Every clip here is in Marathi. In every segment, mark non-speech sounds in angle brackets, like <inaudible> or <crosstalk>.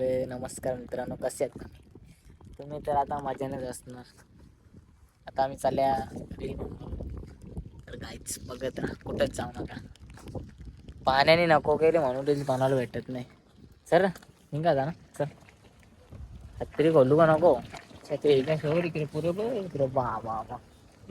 अरे, नमस्कार मित्रांनो कसे आहेत तुम्ही? तुम्ही तर आता मजेनेच असणार. आता आम्ही चालल्या तर काहीच बघत राहा कुठंच जाऊ नका. पाण्याने नको गेले म्हणून रील बनायला भेटत नाही. सर निघा जा ना सर छत्री खोलू का नको? छत्री इकडे शेवट इकडे पुरे बघ इकडे बा बा बा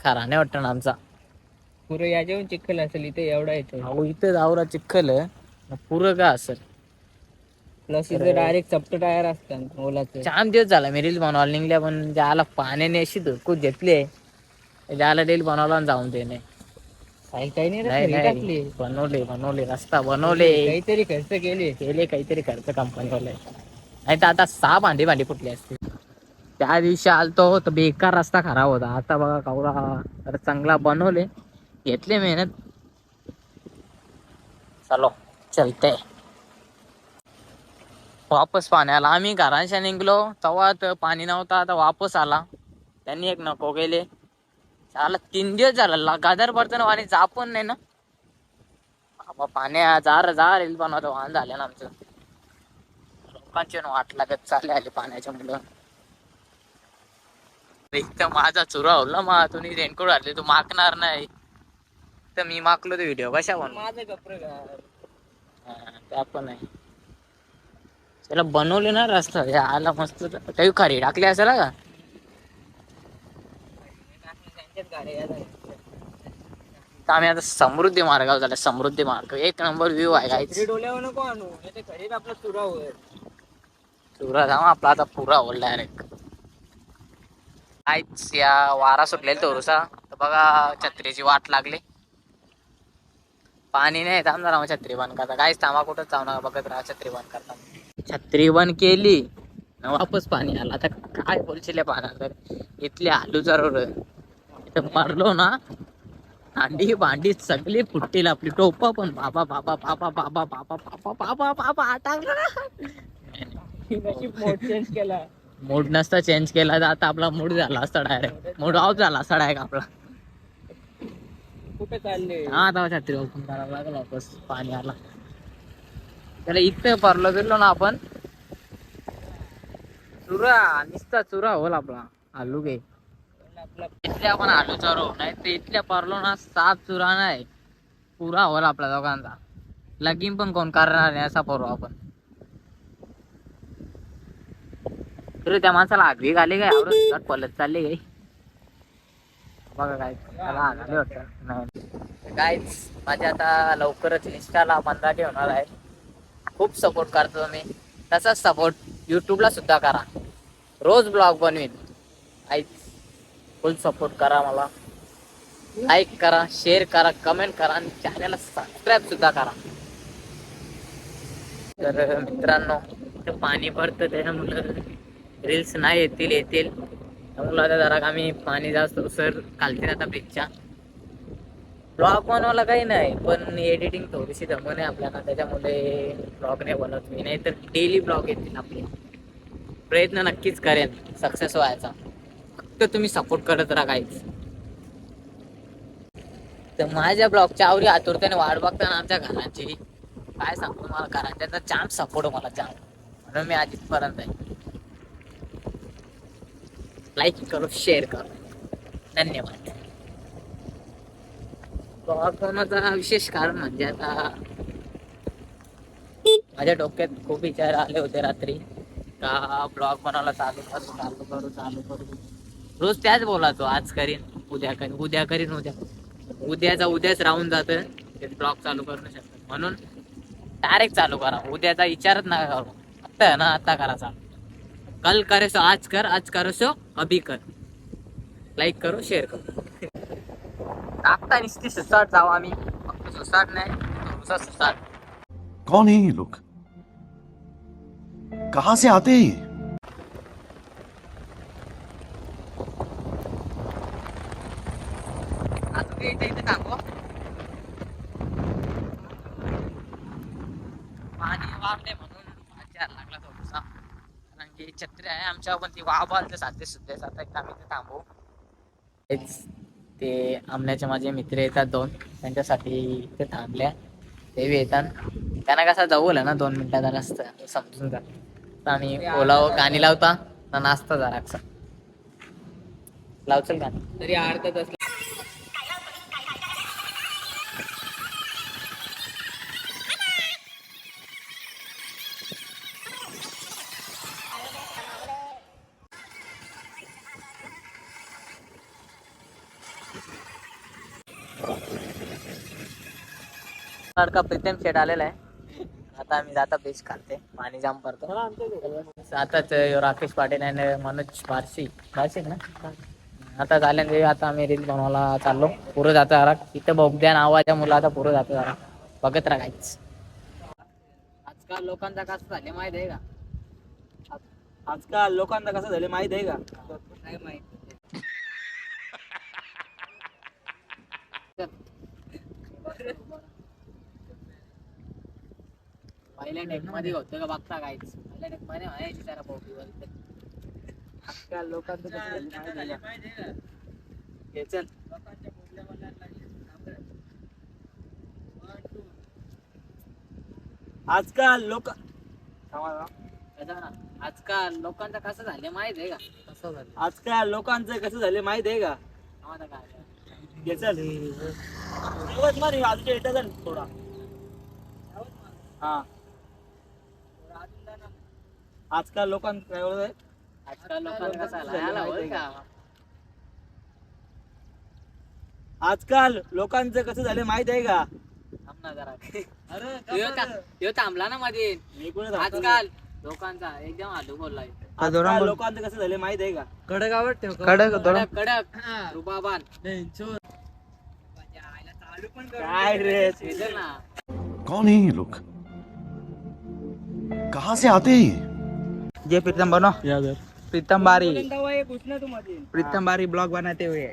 खरा नाही वाटतं ना आमचा. पुरं या जेवण चिखल असेल इथे एवढा येतो अहो इथं जावरा चिखल. पुरं का असेल? प्लस इथे डायरेक्ट चपट टायर असतात ओलाचं. छान दिवस झाला मी रील बनवायला निघल्या पण ज्याला पाण्याने अशी धुरकूत घेतली ज्याला रील बनवला आणि जाऊन देणे. काही काही नाही रे, नाही घरी नाही टाकली. बनवले बनवले रस्ता बनवले. काहीतरी खर्च केले. केले काहीतरी खर्च कंपनीवाले नाही तर आता सहा भांडी भांडी फुटली असते त्या दिवशी आलतो तर बेकार रस्ता खराब होता. आता बघा कवडा तर चांगला बनवले. घेतले मेहनत. चलो चलते. वापस पाण्याला. आम्ही घरांशा निघलो. तेव्हा तर पाणी नव्हतं. आता वापस आला. त्यांनी एक नको गेले चाला तीन दिवस झाला. लगादार पडताना पाणी जा पण नाही ना. बाबा पाण्या जार जा रील बनवतो वाहन झाले ना आमचं. लोकांची ना वाट लागत चालले आले पाण्याच्या मुलं एक तर माझा चुरा होला मा. तुम्ही रेनकोट आले तू मागणार नाही. तर मी मागलो तो व्हिडिओ कशा म्हणून. माझं कपडे त्या पण आहे. त्याला बनवले ना रस्ता. हे आला मस्त. काही खरी टाकली असेल हा का. तर आम्ही आता समृद्धी मार्गावर झाला समृद्धी मार्ग. एक नंबर व्ह्यू आहे काहीच डोल्यावर नको आणू. आपला चुरा होईल चुरा जाऊ आपला आता पुरा होल डायरेक्ट काहीच या वारा सुटलेला थोडसा. तर बघा छत्रीची वाट लागली. पाणी नाही थांबणार मग छत्री बंद करता काहीच थांबा कुठं जाऊ नका. बघत राहा छत्री बंद करता छत्री बंद केली. न वापस पाणी आलं. आता काय बोलशील पाण्यात इथले आलू जरूर इथं मारलो ना भांडी भांडी सगळी फुटतील आपली. टोपा पण बाबा बाबा बाबा बाबा बाबा बाबा बाबा बाबा टाकलं ना. नशीब मोड चेंज केला मूड नसता चेंज केला तर आता आपला मूड झाला असता डायरेक्ट मूड ऑफ झाला असता डायरेक्ट आपला. कुठे चालले? हा आता छत्री ओपन करावं लागेल वापस. पाणी आला. त्याला इथं पारलं गेलो ना आपण. चुरा निसता चुरा होल आपला. आलू गे इथले आपण आलू चारो नाही तर इथल्या पारलो ना साप चुरा नाही. पुरा होल आपल्या दोघांचा. लगीन पण कोण करणार नाही असा पारू आपण. तर त्या माणसाला आगवी घाले काय? आवडत पलत चालले गाई बघा काय त्याला नाही. काहीच माझ्या आता लवकरच इंस्टाला पंधरा ठेवणार आहे. खूप सपोर्ट करतो मी तसाच सपोर्ट यूट्यूबला सुद्धा करा. रोज ब्लॉग बनवीन. आई फुल सपोर्ट करा मला. लाईक करा शेअर करा कमेंट करा आणि चॅनलला सबस्क्राईब सुद्धा करा. तर मित्रांनो इथं पाणी त्याच्या त्याच्यामुळं रील्स नाही येतील येतील. त्यामुळं आता जरा आम्ही पाणी जास्त सर कालतील आता ब्रिजच्या ब्लॉग बनवायला काही नाही पण एडिटिंग थोडीशी जमून आहे आपल्याला. त्याच्यामुळे ब्लॉग नाही बनवत मी. नाही तर डेली ब्लॉग येतील आपले. प्रयत्न नक्कीच करेन सक्सेस व्हायचा. फक्त तुम्ही सपोर्ट करत राहायच तर माझ्या ब्लॉगच्या आवडी आतुरतेने वाट बघताना आमच्या घरांची. काय सांगू मला घरांचा जाम सपोर्ट मला जाम म्हणून मी आज इथपर्यंत आहे. लाईक करो शेअर करो. धन्यवाद. ब्लॉग विशेष कारण म्हणजे आता माझ्या डोक्यात खूप विचार आले होते रात्री. का ब्लॉग बनवायला चालू करू चालू करू चालू करू. रोज त्याच बोलातो आज करीन उद्या करीन उद्या करीन उद्या. उद्याचा उद्याच राहून जातं ते ब्लॉग चालू करू नाही शकत. म्हणून डायरेक्ट चालू करा उद्याचा विचारच नका करू. आत्ता ना आता करा चालू. कल करेसो आज कर आज करो सो अभी कर. लाईक करो शेअर करो. पता नहीं सीधे सुसाट जाओ आम्ही फक्त सुसाट नाही थोडासा सुसाट कौन है ये लोग? कहां से आते हैं ये? छत्री आहे आमच्या पण ती वाह आलते साधे सुद्धा आता आम्ही ते थांबू। ते आमण्याचे माझे मित्र येतात दोन. त्यांच्यासाठी ते थांबल्या. ते बी येतात. त्यांना कसा जाऊ ना दोन मिनिटाचा रस्ता समजून जा आणि ओला गाणी लावता ना नाचता जरा लावचल गाणी तरी अर्धा तास लडका प्रीतम शेट आलेला आहे. आता आम्ही जाता बेस खाते पाणी जाम करतो आताच राकेश पाटील आणि मनोज बारशी. बारशी ना? आता झाल्याने आता आम्ही रील बनवायला चाललो. पुरं जातो जरा. इथं बोगद्या नावाच्या मुलं आता पुरं जातो जरा. बघत राहायच आजकाल लोकांचा कसं झाले माहीत आहे का? आजकाल लोकांना कसं झालं माहीत आहे का? माहीत. <laughs> पहिल्या डेकमध्ये होतं का? बघता काहीच पहिल्या डेकमध्ये म्हणायची जरा आजकाल लोकांचं कसं झालं माहीत आहे का हे चल. आजकाल लोक आजकाल लोकांचं कसं झाले माहीत आहे का? कसं झालं आजकाल लोकांचं कसं झालं माहीत आहे का? आम्हाला काय हे चल. मारे आजच्या इथं चल थोडा. हा. आजकाल लोकांचं काय आहे आजकाल लोकांचं कसं झालं? याला होय का? आजकाल लोकांचं कसं झालं माहीत आहे का? थांब ना जरा. अरे <laughs> ह्यो था- ह्यो थांबला ना मध्ये मी कोणी थांबतो? आजकाल लोकांचा एकदम आलू बोललाय. आजकाल लोकांचं कसं झालं माहीत आहे का? कडक कडक कडक. रुबाबान. काय रे? ना. कौन है ये लोग? कहाँ से आते हैं ये? जे प्रीतम बनो. प्रीतम बारी. प्रीतम बारी ब्लॉग बनाते हुए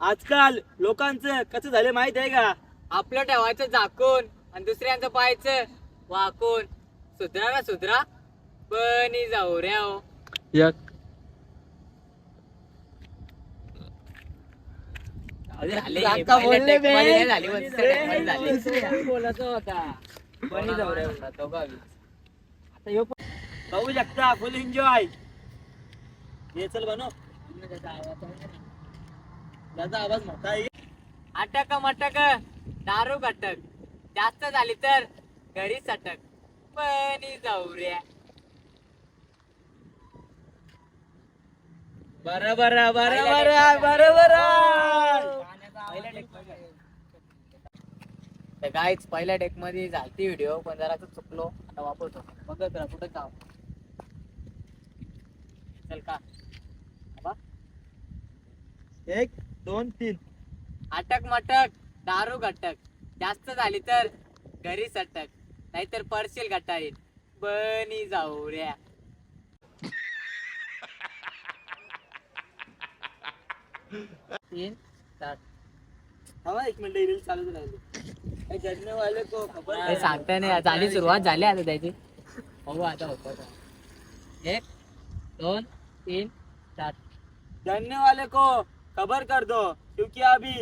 आजकाल लोकांचं कसं झालं माहीत आहे का? आपलं ठेवायचं झाकून आणि दुसऱ्यांचं पाहायचं वाकून. सुधरा ना सुधरा. पण जाऊ रे हो एक. झाले, होता बनी जाऊ रे म्हणला, दोघांनी. आता ह्यो पण- बघू शकता फुल एन्जॉय हे चल बनव. त्याचा आवाज मोठा आहे. अटक मटक दारू घटक जास्त झाली तर घरी सटक. पण जाऊ रे. बरोबर बरोबर बरोबर तर गाईच पहिल्या डेकमध्ये झालती व्हिडिओ पण जरा चुकलो. आता वापरतो. बघत राहा कुठं जाऊ चल का? बाबा. एक दोन तीन. अटक मटक दारू घटक. जास्त झाली तर घरी सटक. नाहीतर पडशील गटारीत. बनी जाऊ रे <laughs> तीन सात. थांबा एक मिनिट रील चालूच राहिली जडणे वाले को खबर हे सांगता नाही झाली सुरुवात झाली आता त्याची. बघू आता होतं. एक दोन तीन सात जानने वाले को खबर कर दो क्योंकि अभी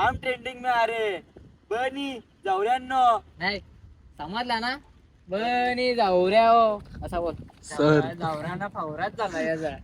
हम ट्रेंडिंग में आ रहे हैं. बनी जवऱ्यांनो नाही समजला ना? बनी जाऊ रे हो असा बोल. सर. जावराना फावराच झाला याचा.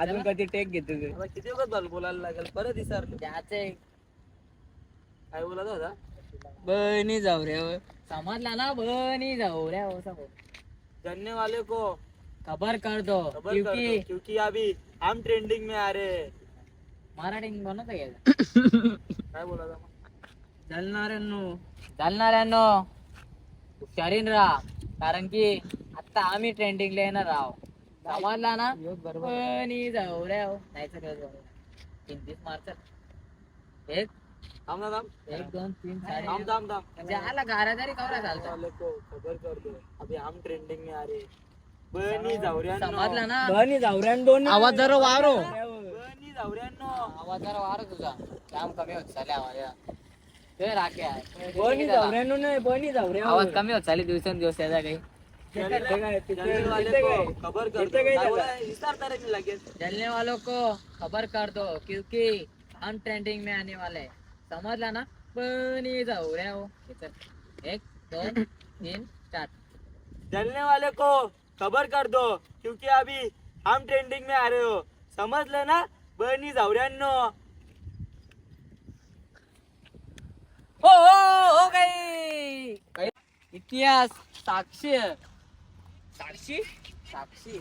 अजून कधी टेक घेतो किती झालं बोलायला लागेल? परत विसरलो त्याचे. काय बोलत होता? बनी जाऊ रे हो. समजला ना बनी जाऊ रे हो बोल जानने वाले को. खबर कर दो खबर कर क्योंकि दो क्योंकि अभी हम ट्रेंडिंग में आ रहे हैं. मराठी बनवत घ्यायचं काय होता चालणाऱ्यांनो चालणाऱ्यांनो हुशारीन राहा. कारण की आता आम्ही ट्रेंडिंगला येणार आहो समजला ना बनी जाऊ रे हो. नाही तर तीन मार्च. एक थांब ना थांब. एक दोन तीन साडे थांब थांब थांब. म्हणजे गारा तरी कवरा चालतो को खबर कर दो अभी हम ट्रेंडिंग में आ रहे. हैं बनी जवऱ्यांनो. समजला ना? बनी जवऱ्यांनो आवाज जरा वारो. बनी जवऱ्यांनो. आवाज जरा वार तुझा. काम कमी होत चालले आवाज ते राखे आहे. बनी जवऱ्यांनो नाही बनी जवऱ्या आवाज कमी होत चालले दिवसेंदिवस त्याचा काही. जानने वाले को खबर कर दो काय बोला? विसरता रे मी लगेच. जलने वालों को खबर कर दो क्योंकि हम ट्रेंडिंग में आने वाले हैं. समझला ना? बनी जाऊ रे हो हे चल. एक दोन तीन चार. जलने वाले को खबर कर दो क्योंकि अभी हम ट्रेंडिंग में आ रहे हो. समजलं ना? बहिणी जावऱ्यांनो हो हो हो काही. इतिहास साक्षी. साक्षी? साक्षी.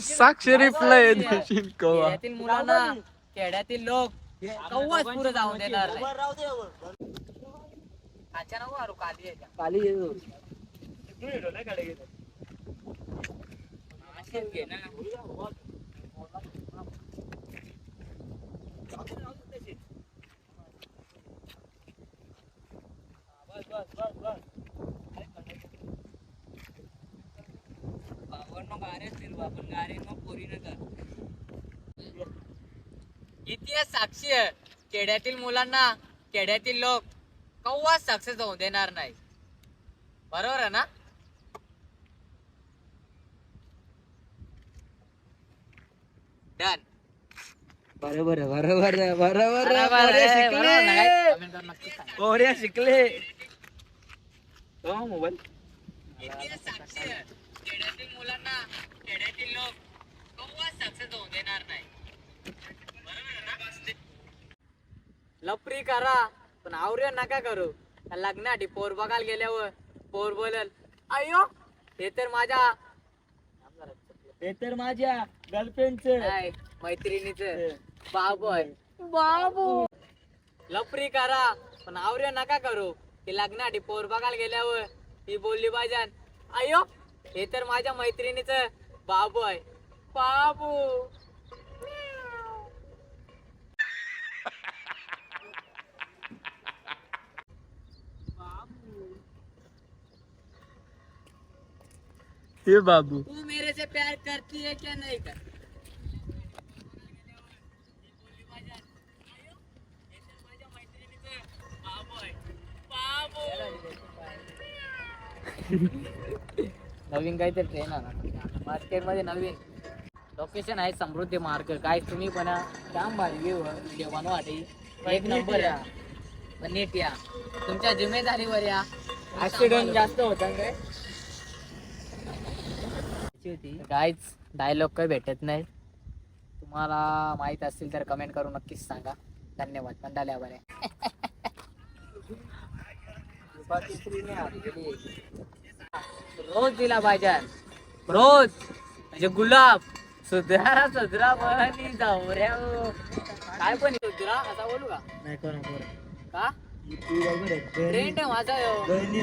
साक्ष रिप्लाय. खेड्यातील मुलांना खेड्यातील लोक कव्वाच पुढे जाऊन देणार नाही मारू काली आहे का? खाली येतो अशीच घे ना. बाबांनो गारे असतील, बाबा गारे मग पोरीनं कर. इतिहास साक्षी आहे. खेड्यातील मुलांना खेड्यातील लोक कव्वाच सक्सेस होऊ देणार नाही. बरोबर आहे ना? डन बरोबर आहे, बरोबर आहे, बरोबर आहे, पोरे शिकले. पोरे शिकले. हो, मोबाईल इतिहास साक्षी आहे. खेड्यातील मुलांना खेड्यातील लोक कव्वाच सक्सेस होऊ देणार नाही बरोबर आहे ना? लपरी करा पण आवरे नका करू. लग्नासाठी पोर बघायला गेल्यावर पोर बोलल अयो हे तर माझ्या ते तर माझ्या गर्लफ्रेंडच मैत्रिणीच. बाबू आहे बाबू. लपरी करा पण आवरे नका करू. ती लग्नासाठी पोर बघायला गेल्यावर ती बोलली पाहिजे अयो हे तर माझ्या मैत्रिणीच. बाबू आहे बाबू. हे बाबू। तू मेरे से प्यार करती है क्या नहीं कर? नवीन काहीतरी ट्रेन मार्केटमध्ये नवीन. लोकेशन आहे समृद्धी मार्ग. काय तुम्ही पण या. जाम भारी व्ह्यू व्हिडिओ एक नंबर या. पण नीट या. तुमच्या जिम्मेदारीवर या. ऍक्सिडेंट जास्त होता काय? गाईच डायलॉग काही भेटत नाही. तुम्हाला माहीत असतील तर कमेंट करून नक्कीच सांगा. धन्यवाद. मंडाल्या बरे रोज दिला पाहिजे रोज. म्हणजे गुलाब. सुधरा सुधरा बनी जावऱ्या काय पण सुधरा? असा बोलू का? नाही कोणा का? ट्रेंड आहे माझा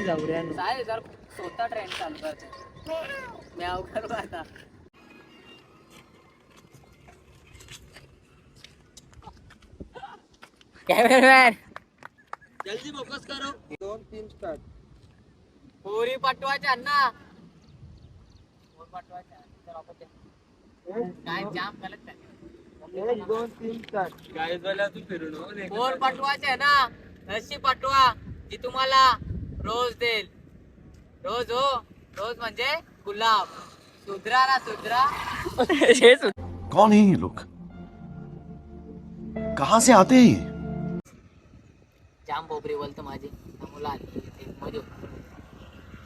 जावऱ्या चालेल जर स्वतः ट्रेंड चालू करते मी अवघड आता. कॅमेरामॅन. जल्दी फोकस करो. दोन तीन स्टार्ट पोरी तर आपण ते- काय जाम गलत झालं. एक दोन तीन स्टार्ट गाईज वाला तू फिरून पोर पटवायच्या ना. अशी पटवा जी तुम्हाला रोज देईल. रोज हो. रोज म्हणजे गुलाब. सुधरा ना सुधरा. कौन है ये लोग? कहां से आते हैं ये? जाम बोबरी बोलतो माझी. मुलं आली. ते मध्ये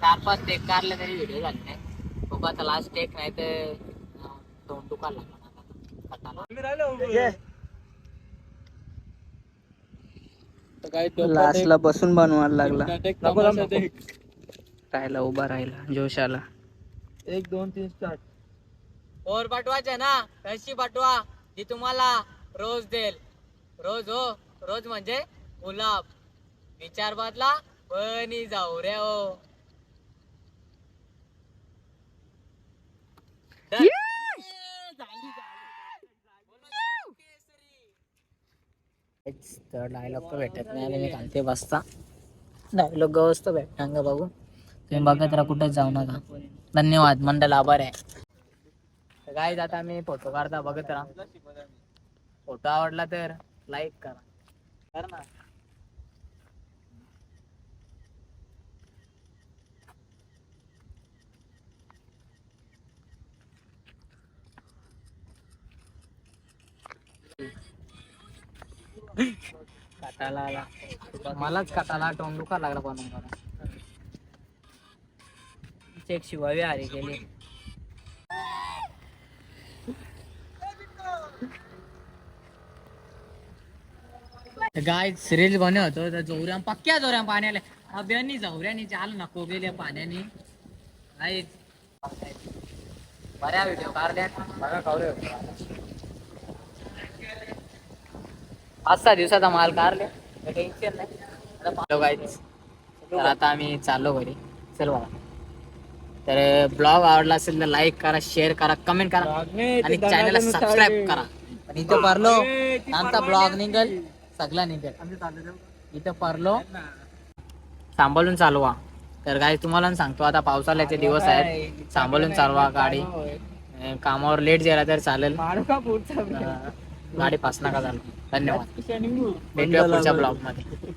चार पाच टेक कारले तरी व्हिडिओ झाले नाही. बघू आता लास्ट टेक नाही तर तोंड दुखायला लागला. लास्टला बसून बनवायला लागला. राहिला उभा राहिला जोश आला एक दोन तीन स्टार्ट पोर पाठवायचे ना कशी पाठवा जी तुम्हाला रोज देईल. रोज हो रोज म्हणजे गुलाब. विचार बदला बनी जाऊ रे हो. तर डायलॉग तर भेटत नाही आणि मी खालते बसता डायलॉग गवस्त भेटणार का बघू तुम्ही बघत राहा कुठे जाऊ नका. धन्यवाद मंडळ आभार आहे. काय आता मी फोटो काढता बघत राहा. फोटो आवडला तर लाईक करा. कर ना. काटाला आला. मलाच काटाला तोंड दुखा लागला बनवून एक शिवा हारी गेली गाय सिरीज बने होतो तर जोऱ्या पक्क्या जोऱ्या पाण्याला. अभ्यानी जवऱ्यानी चाल नको गेले पाण्याने. बऱ्या व्हिडिओ काढल्या बघा काढले पाच सहा दिवसाचा माल काढले. टेन्शन नाही. आता आता आम्ही चाललो घरी. चल बघा तर ब्लॉग आवडला असेल तर लाईक करा शेअर करा कमेंट करा आणि चॅनलला सबस्क्राईब करा. आणि इथं परलो आमचा ब्लॉग निघल सगळा निघल. इथं परलो सांभाळून चालवा. तर काय तुम्हाला सांगतो आता पावसाळ्याचे दिवस आहेत. सांभाळून चालवा गाडी. कामावर लेट गेला तर चालेल. गाडी पास नका झालं धन्यवाद. भेटूया पुढच्या ब्लॉगमध्ये